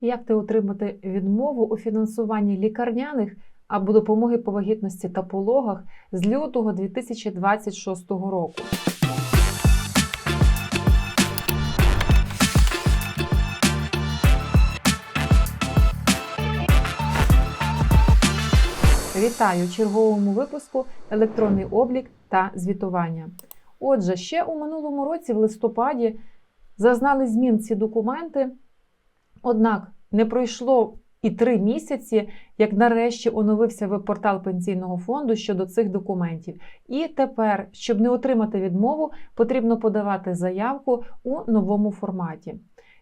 Як ти отримати відмову у фінансуванні лікарняних або допомоги по вагітності та пологах з лютого 2026 року? Вітаю черговому випуску електронний облік та звітування. Отже, ще у минулому році, в листопаді, зазнали змін ці документи, однак не пройшло і три місяці, як нарешті оновився веб-портал пенсійного фонду щодо цих документів. І тепер, щоб не отримати відмову, потрібно подавати заявку у новому форматі.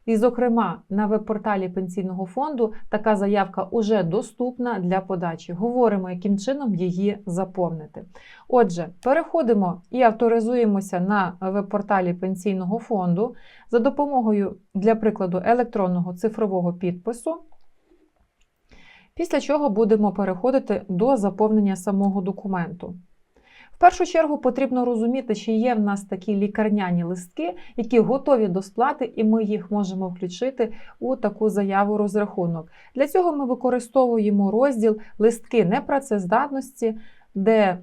І, зокрема, на веб-порталі пенсійного фонду така заявка уже доступна для подачі. Говоримо, яким чином її заповнити. Отже, переходимо і авторизуємося на веб-порталі пенсійного фонду за допомогою, для прикладу, електронного цифрового підпису. Після чого будемо переходити до заповнення самого документу. В першу чергу потрібно розуміти, чи є в нас такі лікарняні листки, які готові до сплати, і ми їх можемо включити у таку заяву розрахунок. Для цього ми використовуємо розділ листки непрацездатності, де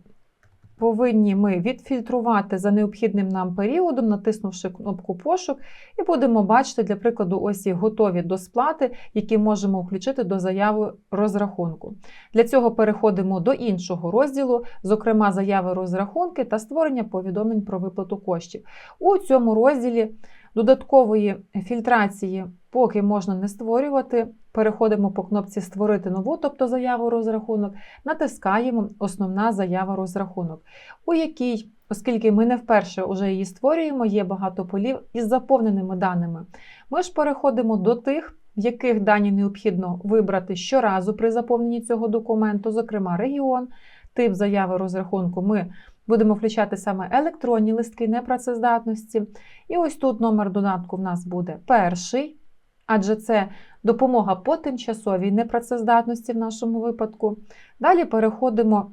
повинні ми відфільтрувати за необхідним нам періодом, натиснувши кнопку пошук, і будемо бачити, для прикладу, ось і готові до сплати, які можемо включити до заяви розрахунку. Для цього переходимо до іншого розділу, зокрема, заяви розрахунки та створення повідомлень про виплату коштів. У цьому розділі додаткової фільтрації, поки можна не створювати. Переходимо по кнопці Створити нову, тобто заяву розрахунок, натискаємо Основна заява розрахунок, у якій, оскільки ми не вперше вже її створюємо, є багато полів із заповненими даними. Ми ж переходимо до тих, в яких дані необхідно вибрати щоразу при заповненні цього документу, зокрема, регіон, тип заяви розрахунку. Ми Будемо включати саме електронні листки непрацездатності. І ось тут номер додатку в нас буде перший, адже це допомога по тимчасовій непрацездатності в нашому випадку. Далі переходимо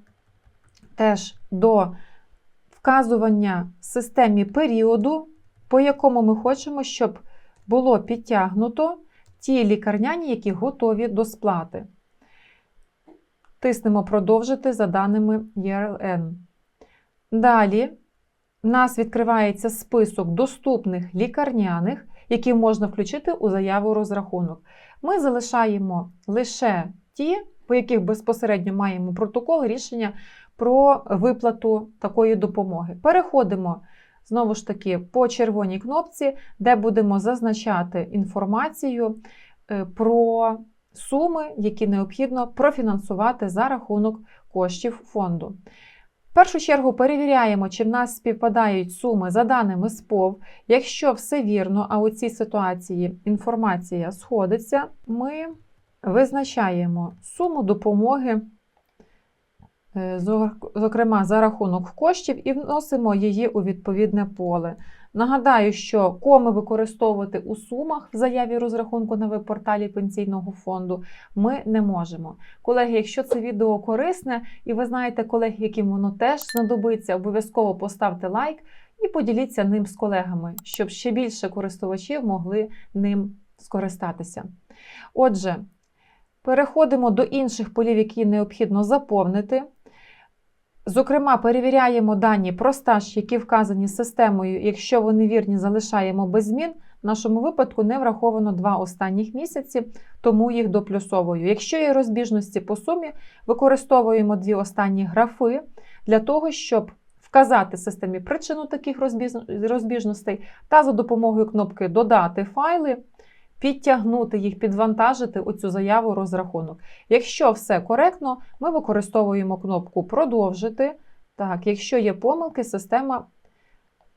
теж до вказування системі періоду, по якому ми хочемо, щоб було підтягнуто ті лікарняні, які готові до сплати. Тиснемо Продовжити за даними ЄРЛН. Далі у нас відкривається список доступних лікарняних, які можна включити у заяву розрахунок. Ми залишаємо лише ті, по яких безпосередньо маємо протокол рішення про виплату такої допомоги. Переходимо знову ж таки по червоній кнопці, де будемо зазначати інформацію е, про суми, які необхідно профінансувати за рахунок коштів фонду. В першу чергу перевіряємо, чи в нас співпадають суми за даними СПОВ. Якщо все вірно, а у цій ситуації інформація сходиться, ми визначаємо суму допомоги, е, зокрема за рахунок коштів, і вносимо її у відповідне поле. Нагадаю, що коми використовувати у сумах в заяві розрахунку на веб-порталі пенсійного фонду ми не можемо. Колеги, якщо це відео корисне, і ви знаєте колеги, яким воно теж знадобиться, обов'язково поставте лайк і поділіться ним з колегами, щоб ще більше користувачів могли ним скористатися. Отже, переходимо до інших полів, які необхідно заповнити. Зокрема, перевіряємо дані про стаж, які вказані системою. Якщо вони вірні, залишаємо без змін. В нашому випадку не враховано два останніх місяці, тому їх доплюсовую. Якщо є розбіжності по сумі, використовуємо дві останні графи для того, щоб вказати системі причину таких розбіжностей та за допомогою кнопки Додати файли підтягнути їх, підвантажити у цю заяву розрахунок. Якщо все коректно, ми використовуємо кнопку Продовжити. Так, Якщо є помилки, система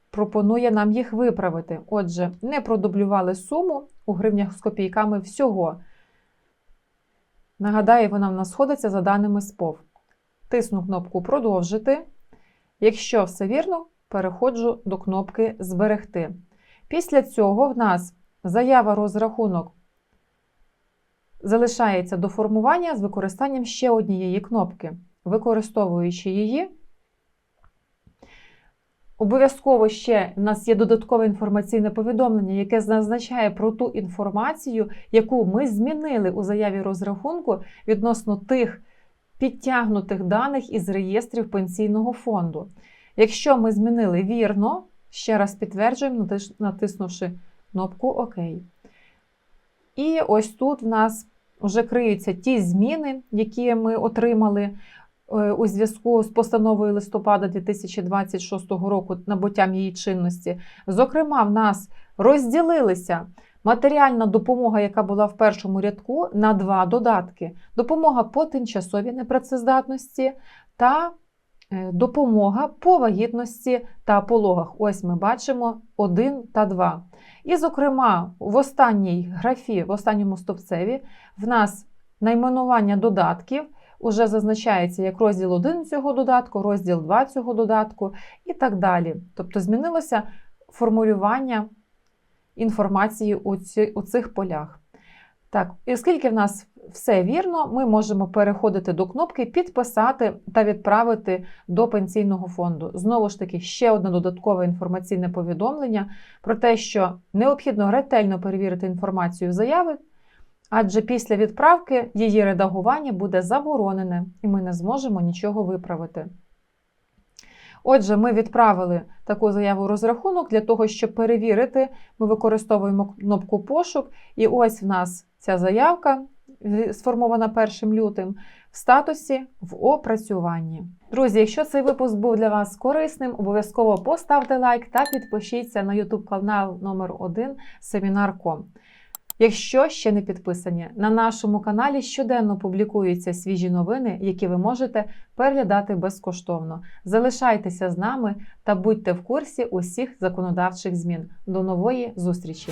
пропонує нам їх виправити. Отже, не продублювали суму у гривнях з копійками всього. Нагадаю, вона в нас сходиться за даними СПОВ. Тисну кнопку Продовжити. Якщо все вірно, переходжу до кнопки Зберегти. Після цього в нас Заява розрахунок залишається до формування з використанням ще однієї кнопки. Використовуючи її, Обов'язково ще в нас є додаткове інформаційне повідомлення, яке зазначає про ту інформацію, яку ми змінили у заяві розрахунку відносно тих підтягнутих даних із реєстрів пенсійного фонду. Якщо ми змінили вірно, ще раз підтверджуємо, натиснувши кнопку ОК. І ось тут в нас вже криються ті зміни, які ми отримали е, у зв'язку з постановою листопада 2026 року набуттям її чинності. Зокрема, в нас розділилися матеріальна допомога, яка була в першому рядку, на два додатки: допомога по тимчасовій непрацездатності та допомога по вагітності та пологах. Ось ми бачимо 1 та 2. І, зокрема, в останній графі, в останньому стовпцеві, в нас найменування додатків уже зазначається як розділ 1 цього додатку, розділ 2 цього додатку і так далі. Тобто змінилося формулювання інформації у, у цих полях. Так, і оскільки в нас все вірно, ми можемо переходити до кнопки Підписати та відправити до пенсійного фонду. Знову ж таки, ще одне додаткове інформаційне повідомлення про те, що необхідно ретельно перевірити інформацію заяви, адже після відправки її редагування буде заборонене, і ми не зможемо нічого виправити. Отже, ми відправили таку заяву розрахунок для того, щоб перевірити, ми використовуємо кнопку пошук, і ось в нас ця заявка сформована 1 лютим в статусі в опрацюванні. Друзі, якщо цей випуск був для вас корисним, обов'язково поставте лайк та підпишіться на YouTube канал номер 1 Семінар.ком. Якщо ще не підписані, на нашому каналі щоденно публікуються свіжі новини, які ви можете переглядати безкоштовно. Залишайтеся з нами та будьте в курсі усіх законодавчих змін. До нової зустрічі!